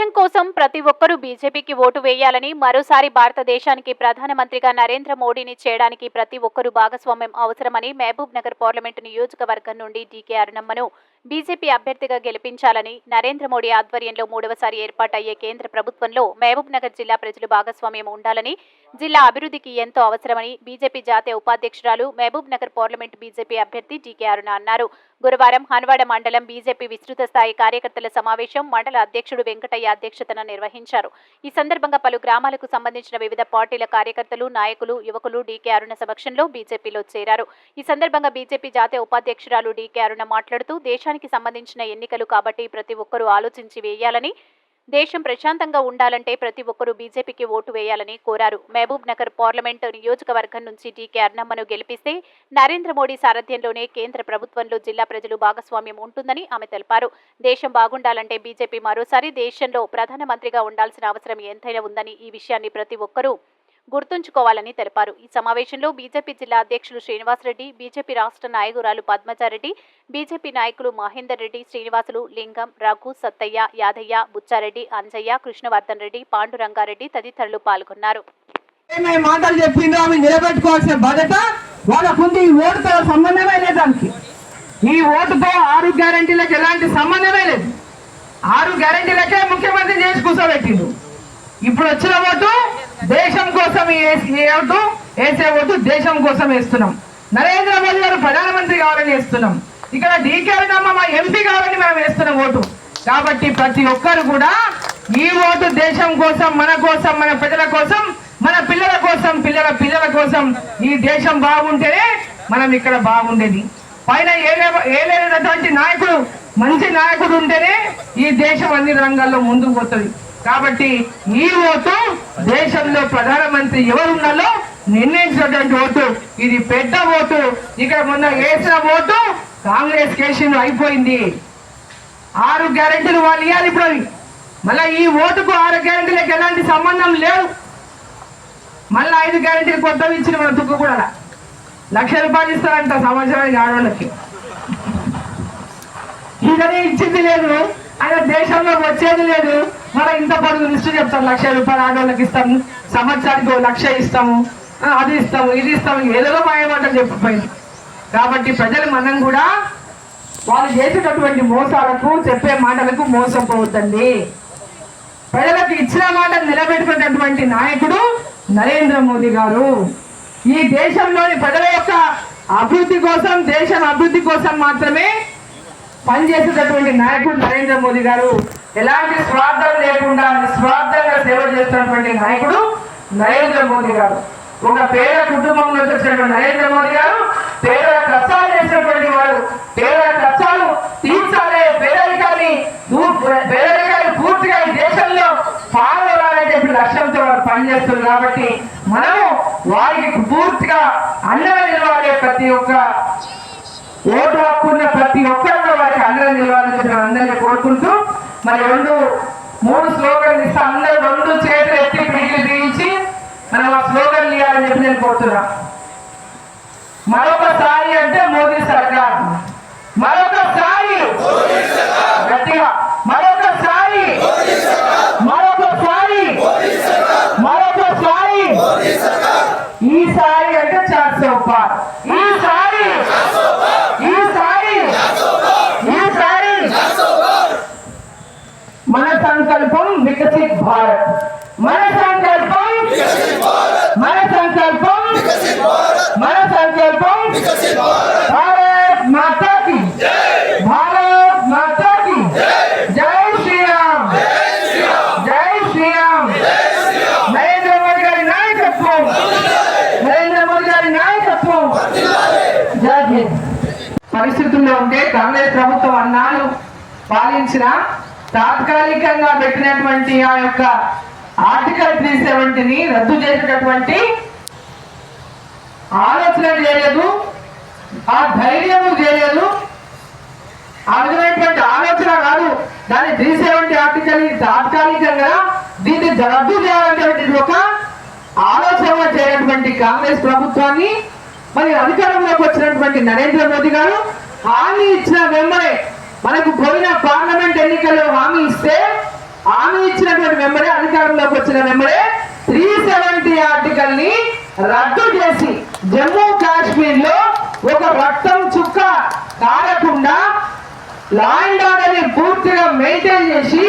దేశం కోసం ప్రతి ఒక్కరూ బీజేపీకి ఓటు వేయాలని మరోసారి భారతదేశానికి ప్రధానమంత్రిగా నరేంద్ర మోడీని చేయడానికి ప్రతి ఒక్కరూ భాగస్వామ్యం అవసరమని మహబూబ్ నగర్ పార్లమెంటు నియోజకవర్గం నుండి డీకే అరుణమ్మను బీజేపీ అభ్యర్థిగా గెలిపించాలని నరేంద్ర మోడీ ఆధ్వర్యంలో మూడవసారి ఏర్పాటయ్యే కేంద్ర ప్రభుత్వంలో మహబూబ్ నగర్ జిల్లా ప్రజలు భాగస్వామ్యం ఉండాలని జిల్లా అభివృద్ధికి ఎంతో అవసరమని బీజేపీ జాతీయ ఉపాధ్యక్షురాలు మహబూబ్ నగర్ పార్లమెంట్ బీజేపీ అభ్యర్థి డీకే అరుణ అన్నారు. గురువారం హన్వాడ మండలం బీజేపీ విస్తృత స్థాయి కార్యకర్తల సమావేశం మండల అధ్యక్షుడు వెంకటయ్య అధ్యక్షతన నిర్వహించారు. ఈ సందర్భంగా పలు గ్రామాలకు సంబంధించిన వివిధ పార్టీల కార్యకర్తలు నాయకులు యువకులు డీకే అరుణ సమక్షంలో బీజేపీలో చేరారు. ఈ సందర్భంగా బీజేపీ జాతీయ ఉపాధ్యక్షురాలు డీకే అరుణ మాట్లాడుతూ దేశానికి సంబంధించిన ఎన్నికలు కాబట్టి ప్రతి ఒక్కరూ ఆలోచించి వేయాలని దేశం ప్రశాంతంగా ఉండాలంటే ప్రతి ఒక్కరూ బీజేపీకి ఓటు వేయాలని కోరారు. మహబూబ్ నగర్ పార్లమెంటు నియోజకవర్గం నుంచి డీకే అర్ణమ్మను గెలిపిస్తే నరేంద్ర మోడీ సారథ్యంలోనే కేంద్ర ప్రభుత్వంలో జిల్లా ప్రజలు భాగస్వామ్యం ఉంటుందని ఆమె తెలిపారు. దేశం బాగుండాలంటే బీజేపీ మరోసారి దేశంలో ప్రధానమంత్రిగా ఉండాల్సిన అవసరం ఎంతైనా ఉందని ఈ విషయాన్ని ప్రతి ఒక్కరూ గుర్తుంచుకోవాలని తెలిపారు. ఈ సమావేశంలో బీజేపీ జిల్లా అధ్యక్షులు శ్రీనివాసరెడ్డి బీజేపీ రాష్ట్ర నాయకురాలు పద్మజారెడ్డి బీజేపీ నాయకులు మహేందర్ రెడ్డి శ్రీనివాసులు లింగం రఘు సత్తయ్య యాదయ్య బుచ్చారెడ్డి అంజయ్య కృష్ణవర్ధన్ రెడ్డి పాండురంగారెడ్డి తదితరులు పాల్గొన్నారు. మాటలు చెప్పిందో అవి నిలబెట్టుకోవాల్సిన బాధ్యత వాళ్ళకుంది. ఈ ఓటుతో సంబంధమే లేదు దానికి. ఈ ఓటుతో ఆరు గ్యారంటీలకు ఎలాంటి సంబంధమే లేదు. ఆరు గ్యారంటీలకే ముఖ్యమంత్రి చేసి కూర్చోబెట్టిండు. ఇప్పుడు వచ్చిన ఓటు దేశం కోసం వేయవద్దు ఏ ఓటు వేసే ఓటు దేశం కోసం వేస్తున్నాం. నరేంద్ర మోదీ గారు ప్రధానమంత్రి కావాలని వేస్తున్నాం. ఇక్కడ డీకే అమ్మ మా ఎంపీ కావాలని మనం వేస్తున్నాం ఓటు. కాబట్టి ప్రతి ఒక్కరు కూడా ఈ ఓటు దేశం కోసం మన కోసం మన ప్రజల కోసం మన పిల్లల కోసం పిల్లల పిల్లల కోసం ఈ దేశం బాగుంటేనే మనం ఇక్కడ బాగుండేది. పైన ఏలే- ఏలేనటువంటి నాయకుడు మంచి నాయకుడు ఉంటేనే ఈ దేశం అన్ని రంగాల్లో ముందుకు పోతుంది. కాబట్టి ఈ ఓటు దేశంలో ప్రధానమంత్రి ఎవరు ఉన్నారో నిర్ణయించినటువంటి ఓటు. ఇది పెద్ద ఓటు. ఇక్కడ మొన్న వేసిన ఓటు కాంగ్రెస్ కేసులు అయిపోయింది. ఆరు గ్యారెంటీలు వాళ్ళు ఇవ్వాలి ఇప్పుడు మళ్ళీ ఈ ఓటుకు ఆరు గ్యారెంటీలకు ఎలాంటి సంబంధం లేదు మళ్ళీ ఐదు గ్యారెంటీలు కొత్తవి ఇచ్చిన మన తుక్కు కూడా లక్ష రూపాయలు ఇస్తారంట సంవత్సరానికి ఆడవాళ్ళకి. ఇదనే ఇచ్చింది లేదు. ఆయన దేశంలో వచ్చేది లేదు. మన ఇంత పొడుగు లిస్టు చెప్తాం లక్ష రూపాయలు ఆడవాళ్ళకి ఇస్తాము సంవత్సరానికి లక్ష ఇస్తాము అది ఇస్తాము ఇది ఇస్తాము ఏదో మాయమంటలు చెప్పిపోయింది. కాబట్టి ప్రజలు మనం కూడా వాళ్ళు చేసేటటువంటి మోసాలకు చెప్పే మాటలకు మోసపోవద్దండి. ప్రజలకు ఇచ్చిన మాట నిలబెట్టుకున్నటువంటి నాయకుడు నరేంద్ర మోదీ గారు. ఈ దేశంలోని ప్రజల యొక్క అభివృద్ధి కోసం దేశం అభివృద్ధి కోసం మాత్రమే పనిచేసేటటువంటి నాయకుడు నరేంద్ర మోదీ గారు ఎలాంటి స్వార్థం లేకుండా నిస్వార్థంగా సేవ చేస్తున్నటువంటి నాయకుడు నరేంద్ర మోదీ గారు. ఒక పేద కుటుంబం నుంచి వచ్చినటువంటి నరేంద్ర మోదీ గారు పేద కష్టాలు చేసినటువంటి వారు పేద కష్టాలు తీర్చాలే పేదరికాన్ని పేదరికాన్ని పూర్తిగా ఈ దేశంలో పాల్గొనాలని చెప్పి లక్ష్యంతో వారు పనిచేస్తున్నారు. కాబట్టి మనము వారికి పూర్తిగా అండగా నిలవాలి ప్రతి ఒక్క ఓటు హక్కున్న ప్రతి ఒక్కరు వారికి అందరూ అందరినీ కోరుకుంటూ మరి రెండు మూడు స్లోగన్లు ఇస్తే అందరూ రెండు చేతులు ఎత్తి పిడికిలు బిగించి మనం ఆ స్లోగన్లు ఇవ్వాలని చెప్పి నేను కోరుతున్నా. మరొకసారి అంటే మోదీ సర్కార్ మరొకసారి గట్టిగా మరొకసారి మరొకసారి మరొకసారి ఈసారి అంటే చార్ సూపర్ ఈసారి ఈసారి ఈసారి మన సంకల్పం వికసిత్ భారత్ మన సంకల్పం మన సంకల్పం మన సంకల్పం భారత్ మాతా కి భారత్ మాతా కి జై శ్రీరామ్ జై శ్రీరామ్ నరేంద్ర మోదీ గారి నాయకత్వం నరేంద్ర మోదీ గారి నాయకత్వం జై హింద్ పరిస్థితుల్లో ఉంటే కాంగ్రెస్ ప్రభుత్వం అన్నాళ్ళు పాలించిన తాత్కాలికంగా పెట్టినటువంటి ఆ యొక్క ఆర్టికల్ త్రీ సెవెంటీని రద్దు చేసేటటువంటి ఆలోచన చేయలేదు ఆ ధైర్యము చేయలేదు. ఆ విధమైనటువంటి ఆలోచన కాదు. దాని త్రీ సెవెంటీ ఆర్టికల్ తాత్కాలికంగా దీన్ని రద్దు చేయాలనేటువంటి ఒక ఆలోచన చేయనటువంటి కాంగ్రెస్ ప్రభుత్వాన్ని మరి అధికారంలోకి వచ్చినటువంటి నరేంద్ర మోదీ గారు హామీ ఇచ్చిన వెంబడే మనకు పోయిన పార్లమెంట్ ఎన్నికల్లో హామీ ఇస్తే హామీ ఇచ్చినటువంటి వెంబడే అధికారంలోకి వచ్చిన వెంబడే త్రీ సెవెంటీ ఆర్టికల్ని రద్దు చేసి జమ్మూ కాశ్మీర్లో ఒక రక్తం చుక్క కారకుండా లా అండ్ ఆర్డర్ని పూర్తిగా మెయింటైన్ చేసి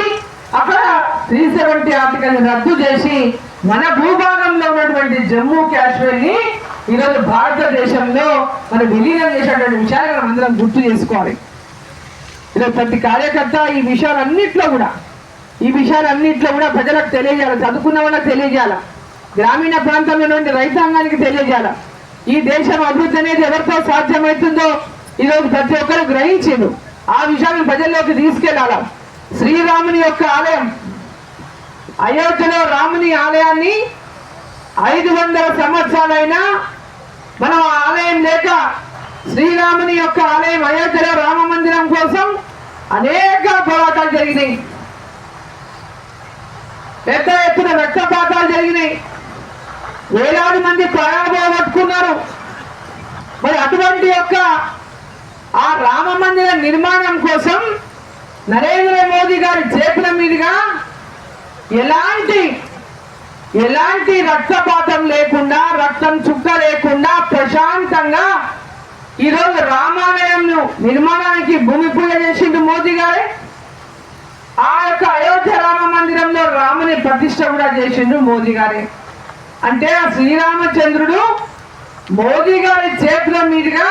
అక్కడ త్రీ సెవెంటీ ఆర్టికల్ని రద్దు చేసి మన భూభాగంలో ఉన్నటువంటి జమ్మూ కాశ్మీర్ని ఈరోజు భారతదేశంలో మనం విలీనం చేసేటువంటి విషయాలు మనం అందరం గుర్తు చేసుకోవాలి. ఈరోజు ప్రతి కార్యకర్త ఈ విషయాలన్నింటిలో కూడా ఈ విషయాలన్నింటిలో కూడా ప్రజలకు తెలియజేయాలి చదువుకున్న వాళ్ళకి తెలియజేయాలి గ్రామీణ ప్రాంతంలో రైతాంగానికి తెలియజేయాలి. ఈ దేశం అభివృద్ధి అనేది ఎవరితో సాధ్యమవుతుందో ఈరోజు ప్రతి ఒక్కరు గ్రహించిండు ఆ విషయాన్ని ప్రజల్లోకి తీసుకెళ్ళాల శ్రీరాముని యొక్క ఆలయం అయోధ్యలో రాముని ఆలయాన్ని ఐదు వందల సంవత్సరాలైనా మనం ఆ ఆలయం లేక శ్రీరాముని యొక్క ఆలయం అయోధ్యలో రామ మందిరం కోసం అనేక పోరాటాలు జరిగినాయి. పెద్ద ఎత్తున రక్తపాతాలు జరిగినాయి. వేలాది మంది ప్రాణాలు మరి అటువంటి యొక్క ఆ రామ మందిర నిర్మాణం కోసం నరేంద్ర మోదీ గారి చేతుల మీదుగా ఎలాంటి ఎలాంటి రక్తపాతం లేకుండా రక్తం చుక్క లేకుండా ప్రశాంతంగా ఈరోజు రామాలయం నిర్మాణానికి భూమి పూజ చేసిండు మోదీ గారే. ఆ యొక్క అయోధ్య రామ మందిరంలో రాముని ప్రతిష్ట కూడా చేసిండు మోదీ గారే. అంటే ఆ శ్రీరామచంద్రుడు మోదీ గారి చేతుల మీదుగా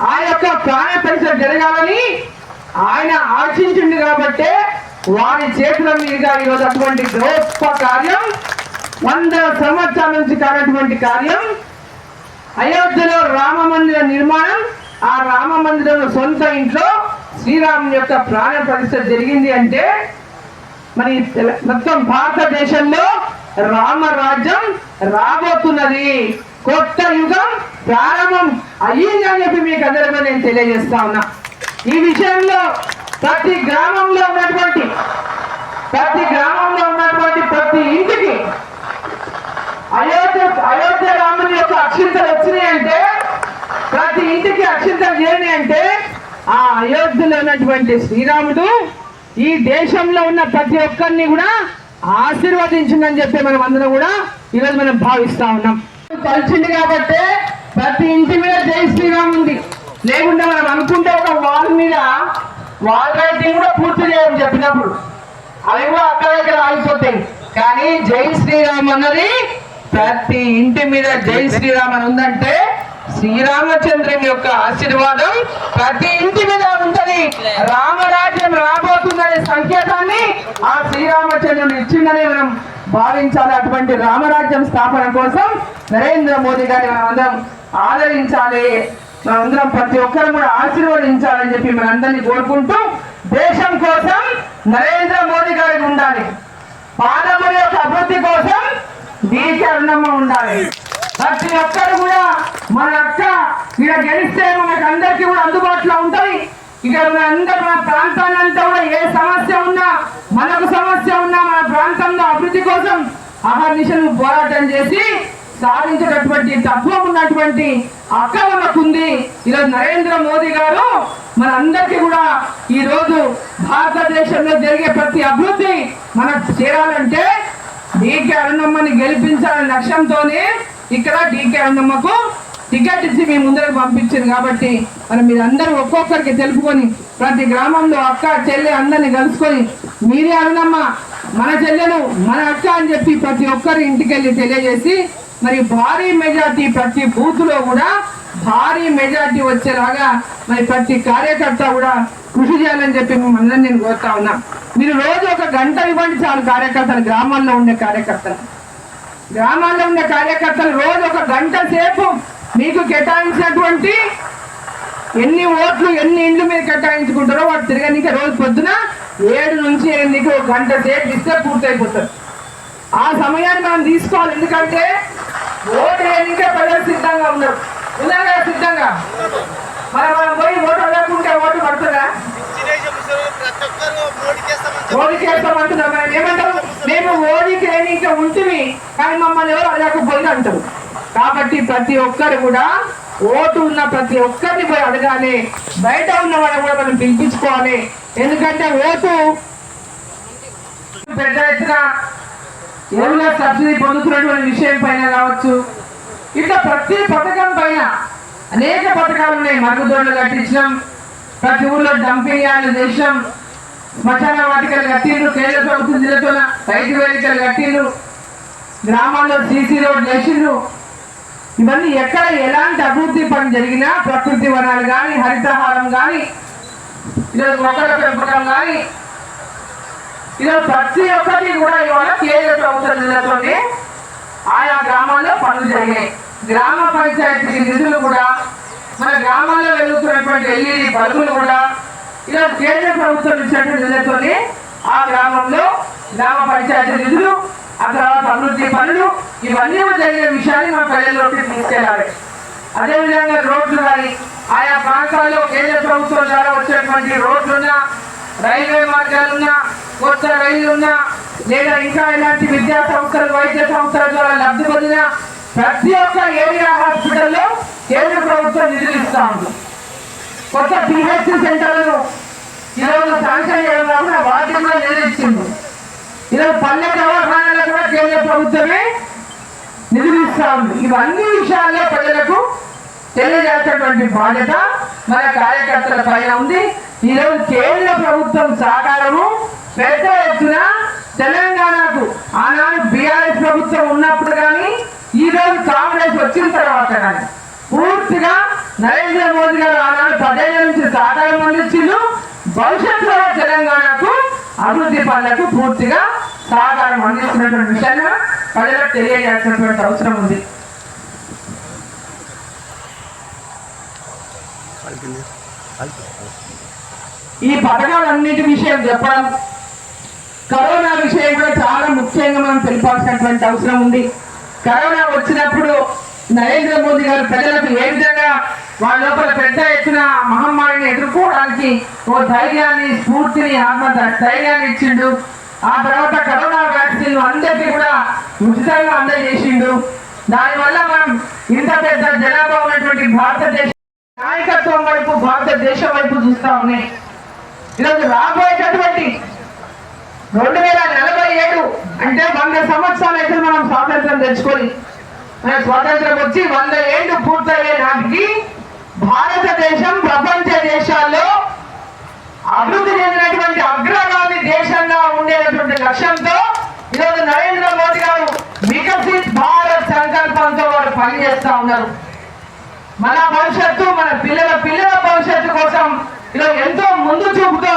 ఆ యొక్క ప్రాణ పరిచయం జరగాలని ఆయన ఆశించిండు కాబట్టే వారి చేతుల మీదుగా ఈరోజు అటువంటి గొప్ప కార్యం వంద సంవత్సరాల నుంచి కానటువంటి కార్యం అయోధ్యలో రామ మందిర నిర్మాణం ఆ రామ మందిరం సొంత ఇంట్లో శ్రీరామ్ యొక్క ప్రాణ పరిస్థితి జరిగింది అంటే మరి మొత్తం భారతదేశంలో రామరాజ్యం రాబోతున్నది. కొత్త యుగం ప్రారంభం అయ్యింది అని చెప్పి మీకు అందరికీ నేను తెలియజేస్తా ఉన్నా. ఈ విషయంలో ప్రతి గ్రామంలో ఉన్నటువంటి ప్రతి గ్రామంలో ఉన్నటువంటి ప్రతి ఇంటికి అయోధ్య అయోధ్య రాముని యొక్క అక్షింతలు వచ్చినాయి అంటే ప్రతి ఇంటికి అక్షింతలు చేయని అంటే ఆ అయోధ్యలో ఉన్నటువంటి శ్రీరాముడు ఈ దేశంలో ఉన్న ప్రతి ఒక్కరిని కూడా ఆశీర్వదించిందని చెప్పి మనం అందరం కూడా ఈరోజు మనం భావిస్తా ఉన్నాం. కలిసింది కాబట్టి ప్రతి ఇంటి మీద జై శ్రీరామ్ ఉంది. లేకుండా మనం అనుకుంటే ఒక వాల్ మీద వాల్ రైటింగ్ కూడా పూర్తి చేయడం చెప్పినప్పుడు. అవి కూడా అక్కడ దగ్గర ఆగిపోతాయి. కానీ జై శ్రీరామ్ అన్నది ప్రతి ఇంటి మీద జై శ్రీరామ్ అని ఉందంటే శ్రీరామచంద్రుని యొక్క ఆశీర్వాదం ప్రతి ఇంటి మీద ఉంటది. రామరాజ్యం రాబోతుందనే సంకేతాన్ని ఆ శ్రీరామచంద్రుడు ఇచ్చిందని మనం భావించాలి. అటువంటి రామరాజ్యం స్థాపన కోసం నరేంద్ర మోదీ గారిని మనం అందరం ఆదరించాలి. మనందరం ప్రతి ఒక్కరు కూడా ఆశీర్వదించాలని చెప్పి మనందరినీ కోరుకుంటూ దేశం కోసం నరేంద్ర మోదీ గారికి ఉండాలి పాలమూరి యొక్క అభివృద్ధి కోసం దేశ అరుణమ్మ ఉండాలి. ప్రతి ఒక్కరు కూడా మన అక్క ఇక్కడ గెలిస్తే మనకు అందరికీ కూడా అందుబాటులో ఉంటాయి ఇక మన అందరూ మన ప్రాంతాన్నంతా కూడా ఏ సమస్య ఉన్నా మనకు సమస్య ఉన్నా మన ప్రాంతంలో అభివృద్ధి కోసం అహర్నిశలు పోరాటం చేసి సాధించేటటువంటి తత్వం ఉన్నటువంటి అక్క మనకుంది ఈరోజు నరేంద్ర మోదీ గారు మన అందరికీ కూడా ఈ రోజు భారతదేశంలో జరిగే ప్రతి అభివృద్ధి మనకు చేరాలంటే డీకే అరుణమ్మని గెలిపించాలనే లక్ష్యంతోనే ఇక్కడ డీకే అరుణమ్మకు టికెట్ ఇచ్చి మీ ముందరకు పంపించింది కాబట్టి మరి మీరందరూ ఒక్కొక్కరికి తెలుపుకొని ప్రతి గ్రామంలో అక్క చెల్లె అందరిని కలుసుకొని మీరే అరుణమ్మ మన చెల్లెలు మన అక్క అని చెప్పి ప్రతి ఒక్కరి ఇంటికెళ్ళి తెలియజేసి మరి భారీ మెజార్టీ ప్రతి బూత్లో కూడా భారీ మెజార్టీ వచ్చేలాగా మరి ప్రతి కార్యకర్త కూడా కృషి చేయాలని చెప్పి మిమ్మల్ని నేను కోరుతా ఉన్నాం. మీరు రోజు ఒక గంట ఇవ్వండి చాలు కార్యకర్తలు గ్రామాల్లో ఉండే కార్యకర్తలు. గ్రామాల్లో ఉండే కార్యకర్తలు రోజు ఒక గంట సేపు మీకు కేటాయించినటువంటి ఎన్ని ఓట్లు ఎన్ని ఇండ్లు మీరు కేటాయించుకుంటారో వాడు తిరగనీకి రోజు పొద్దున ఏడు నుంచి ఎనిమిదికి ఒక గంట సేపు ఇస్తే పూర్తయిపోతారు ఆ సమయాన్ని మనం తీసుకోవాలి. ఎందుకంటే ఓటు వేయడానికే ప్రజలు సిద్ధంగా ఉన్నారు. ఉన్నారు కదా సిద్ధంగా? మరి మనం పోయి ఓటు అడగకుంటే ఓటు పడుతుందా? ప్రతి ఒక్కరు మోడీకేస్తామని ఓడికి వేస్తామంటున్నాం మనం ఏమంటారు? మేము ఓడికి ఇంకా ఉంటుంది కానీ మమ్మల్ని ఎవరు అడగకపోయింది అంటారు. కాబట్టి ప్రతి ఒక్కరు కూడా ఓటు ఉన్న ప్రతి ఒక్కరిని పోయి అడగాలి. బయట ఉన్న వాళ్ళని కూడా మనం పిలిపించుకోవాలి. ఎందుకంటే ఓటు పెద్ద ఎత్తున ఎరువుల సబ్సిడీ పొందుతున్నటువంటి విషయం పైన కావచ్చు ఇట్లా ప్రతి పథకం పైన అనేక పథకాలు ఉన్నాయి. మరుగుదొడ్లు కట్టించడం ప్రతి ఊళ్ళో డంపింగ్ యార్డ్లు చేసినాం శ్మశాన వాటికలు కట్టిండ్రు కేంద్ర ప్రభుత్వం జిల్లాతో రైతు వేదికలు కట్టిండ్రు గ్రామాల్లో సీసీ రోడ్లు వేసిండ్రు. ఇవన్నీ ఎక్కడ ఎలాంటి అభివృద్ధి పని జరిగినా ప్రకృతి వనాలు కానీ హరితహారం కానీ ఈరోజు మొక్కల పెంపకం కానీ ఇలా ప్రతి ఒక్కటి కూడా ఇవాళ కేంద్ర ప్రభుత్వం నిధులతోనే ఆయా గ్రామాల్లో పనులు జరిగాయి. గ్రామ పంచాయతీ నిధులు కూడా మన గ్రామాల్లో వెలుగుతున్నటువంటి ఎల్ఈడి బల్బులు కూడా ఇలా కేంద్ర ప్రభుత్వం ఇచ్చినటువంటి నిధులతోనే ఆ గ్రామంలో గ్రామ పంచాయతీ నిధులు ఆ తర్వాత అభివృద్ధి పనులు ఇవన్నీ జరిగే విషయాన్ని మా ప్రజల్లోకి తీసుకెళ్ళాలి అదేవిధంగా రోడ్లు కానీ ఆయా ప్రాంతాల్లో కేంద్ర ప్రభుత్వం ద్వారా వచ్చేటువంటి రోడ్లున్నా రైల్వే మార్గాలున్నా కొత్త రైళ్ళున్నా లేదా ఇంకా ఇలాంటి విద్యా సంస్థలు వైద్య సంస్థల ద్వారా లబ్ధి పొందిన ప్రతి ఒక్క ఏరియా హాస్పిటల్లో కేంద్ర ప్రభుత్వం నిధులు ఇస్తా ఉంది. కొత్త పిహెచ్సి సెంటర్లను ఈరోజు శాంక్షన్ చేయడం కాకుండా వాటిని కూడా నిధులు ఈరోజు పల్లె దవాఖానాలకు కూడా కేంద్ర ప్రభుత్వమే నిధులు ఉంది. ఇవన్నీ విషయాల్లో ప్రజలకు తెలియజేసేటువంటి బాధ్యత మన కార్యకర్తల పైన ఉంది. ఈరోజు కేంద్ర ప్రభుత్వం సహకారము పెద్ద ఎత్తున తెలంగాణకు ఆనాడు బీఆర్ఎస్ ప్రభుత్వం ఉన్నప్పుడు కానీ ఈ రోజు కాంగ్రెస్ వచ్చిన తర్వాత కానీ పూర్తిగా నరేంద్ర మోదీ గారు ఆనాడు పదేళ్ళ నుంచి సహకారం అందించిండు భవిష్యత్తులో తెలంగాణకు అభివృద్ధి పనులకు పూర్తిగా సహకారం అందిస్తున్నటువంటి విషయాన్ని ప్రజలకు తెలియజేసినటువంటి అవసరం ఉంది. ఈ పథకాలన్నిటి విషయం చెప్పడం కరోనా విషయం కూడా చాలా ముఖ్యంగా మనం తెలిపాల్సినటువంటి అవసరం ఉంది. కరోనా వచ్చినప్పుడు నరేంద్ర మోదీ గారు ప్రజలకు ఏ విధంగా వాళ్ళ లోపల పెద్ద ఎత్తున మహమ్మారిని ఎదుర్కోవడానికి ఓ ధైర్యాన్ని స్ఫూర్తిని ఆత్మ ధైర్యాన్ని ఇచ్చిండు. ఆ తర్వాత కరోనా వ్యాక్సిన్ అందరికీ కూడా ఉచితంగా అందజేసిండు. దానివల్ల మనం ఇంత పెద్ద జనాభా ఉన్నటువంటి భారతదేశ నాయకత్వం వైపు భారతదేశం వైపు చూస్తా ఉన్నాయి. ఈరోజు రాబోయేటటువంటి రెండు వేల నలభై ఏడు అంటే వంద సంవత్సరాలు అయితే మనం స్వాతంత్రం తెచ్చుకొని మన స్వాతంత్రం వచ్చి వంద ఏళ్ళు పూర్తయ్యే నాటికి భారతదేశం ప్రపంచ దేశాల్లో అభివృద్ధి చెందినటువంటి అగ్రగామి దేశంగా ఉండేటటువంటి లక్ష్యంతో ఈరోజు నరేంద్ర మోదీ గారు వికసిత్ భారత్ సంకల్పంతో వారు పనిచేస్తా ఉన్నారు. మన భవిష్యత్తు మన పిల్లల పిల్లల భవిష్యత్తు కోసం ఈరోజు ఎంతో ముందు చూపుతో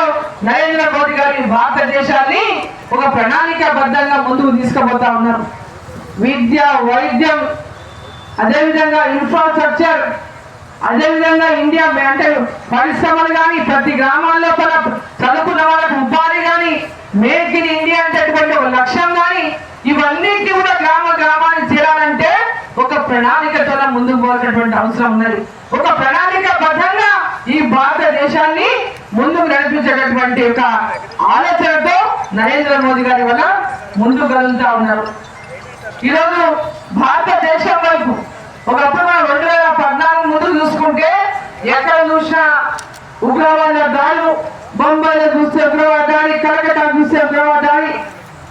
నరేంద్ర మోదీ గారి భారతదేశాన్ని ఒక ప్రణాళికాబద్ధంగా ముందుకు తీసుకుపోతా ఉన్నారు. విద్య వైద్యం అదేవిధంగా ఇన్ఫ్రాస్ట్రక్చర్ అదేవిధంగా ఇండియా అంటే పరిశ్రమలు కానీ ప్రతి గ్రామాల్లో పల చదువుకున్న వాళ్ళకు ఉపాధి కానీ మేక్ ఇన్ ఇండియా అంటేటువంటి ఒక లక్ష్యం కానీ ఇవన్నింటి కూడా గ్రామ గ్రామానికి చేరాలంటే ఒక ప్రణాళికతో ముందుకు పోవాల్సినటువంటి అవసరం ఉన్నది. ఒక ప్రణాళిక బద్ధంగా ఈ భారతదేశాన్ని ముందుకు నడిపించేటటువంటి ఒక ఆలోచనతో నరేంద్ర మోదీ గారి వల్ల ముందుకు కదులుతా ఉన్నారు. ఈరోజు భారతదేశం వైపు ఒకప్పుడు మనం రెండు వేల పద్నాలుగు ముందు చూసుకుంటే ఎక్కడ చూసినా ఉగ్రవాద దాడులు బొంబాయిలో చూస్తే ఉగ్రవాద దాడి కలకత్తా చూస్తే ఉగ్రవాద దాడి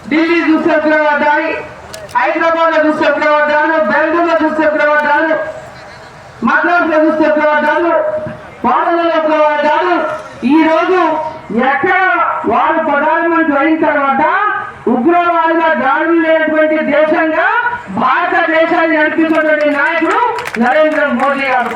ఢిల్లీ చూస్తే ఉగ్రవాద దాడి హైదరాబాద్లో చూస్తే ఉగ్రవాద దాడులు బెంగళూరులో చూస్తే ఉగ్రవాద దాడులు మద్రాసులో చూస్తే ఉగ్రవాద దాడులు పాటలలో ఉగ్రవాద దాడులు ఈ రోజు ఎక్కడ వారు ప్రధానమంత్రి అయిన తర్వాత ఉగ్రవాదుల దాడులు లేనటువంటి దేశంగా భారతదేశాన్ని నడిపించినటువంటి నాయకుడు నరేంద్ర మోదీ గారు.